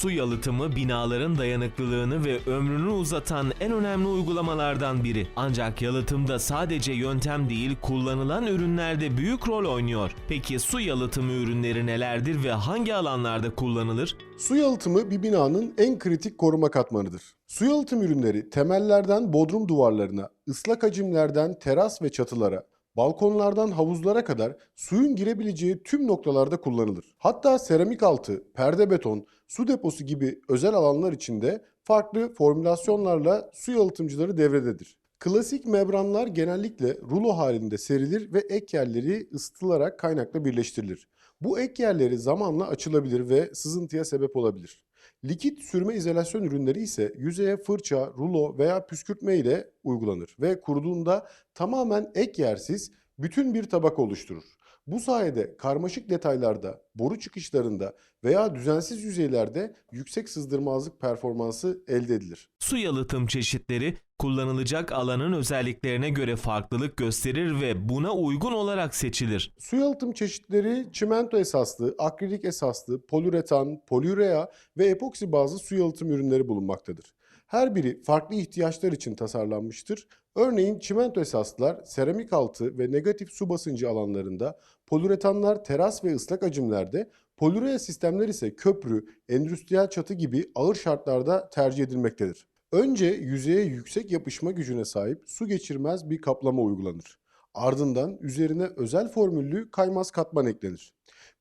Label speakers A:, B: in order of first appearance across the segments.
A: Su yalıtımı binaların dayanıklılığını ve ömrünü uzatan en önemli uygulamalardan biri. Ancak yalıtımda sadece yöntem değil, kullanılan ürünlerde büyük rol oynuyor. Peki su yalıtımı ürünleri nelerdir ve hangi alanlarda kullanılır?
B: Su yalıtımı bir binanın en kritik koruma katmanıdır. Su yalıtım ürünleri temellerden bodrum duvarlarına, ıslak hacimlerden teras ve çatılara, balkonlardan havuzlara kadar suyun girebileceği tüm noktalarda kullanılır. Hatta seramik altı, perde beton, su deposu gibi özel alanlar içinde farklı formülasyonlarla su yalıtımcıları devrededir. Klasik membranlar genellikle rulo halinde serilir ve ek yerleri ısıtılarak kaynakla birleştirilir. Bu ek yerleri zamanla açılabilir ve sızıntıya sebep olabilir. Likit sürme izolasyon ürünleri ise yüzeye fırça, rulo veya püskürtme ile uygulanır ve kuruduğunda tamamen ek yersiz bütün bir tabak oluşturur. Bu sayede karmaşık detaylarda, boru çıkışlarında veya düzensiz yüzeylerde yüksek sızdırmazlık performansı elde edilir.
A: Su yalıtım çeşitleri kullanılacak alanın özelliklerine göre farklılık gösterir ve buna uygun olarak seçilir.
B: Su yalıtım çeşitleri çimento esaslı, akrilik esaslı, poliüretan, poliürea ve epoksi bazlı su yalıtım ürünleri bulunmaktadır. Her biri farklı ihtiyaçlar için tasarlanmıştır. Örneğin çimento esaslılar seramik altı ve negatif su basıncı alanlarında, poliüretanlar teras ve ıslak hacimlerde, poliürea sistemler ise köprü, endüstriyel çatı gibi ağır şartlarda tercih edilmektedir. Önce yüzeye yüksek yapışma gücüne sahip su geçirmez bir kaplama uygulanır. Ardından üzerine özel formüllü kaymaz katman eklenir.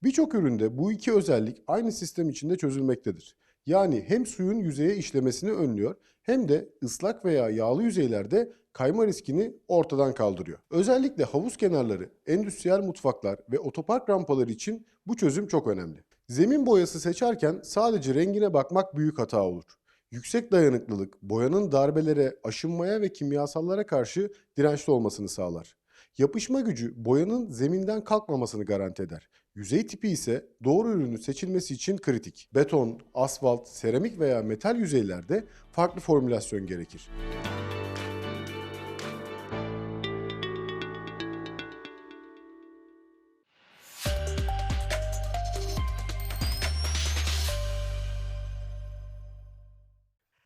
B: Birçok üründe bu iki özellik aynı sistem içinde çözülmektedir. Yani hem suyun yüzeye işlemesini önlüyor hem de ıslak veya yağlı yüzeylerde kayma riskini ortadan kaldırıyor. Özellikle havuz kenarları, endüstriyel mutfaklar ve otopark rampaları için bu çözüm çok önemli. Zemin boyası seçerken sadece rengine bakmak büyük hata olur. Yüksek dayanıklılık, boyanın darbelere, aşınmaya ve kimyasallara karşı dirençli olmasını sağlar. Yapışma gücü boyanın zeminden kalkmamasını garanti eder. Yüzey tipi ise doğru ürünün seçilmesi için kritik. Beton, asfalt, seramik veya metal yüzeylerde farklı formülasyon gerekir.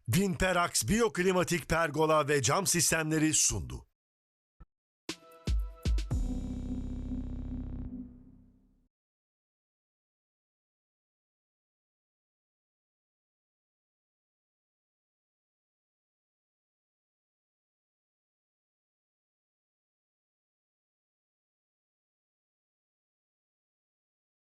C: Vinperax Biyoklimatik Pergola ve Cam Sistemleri sundu.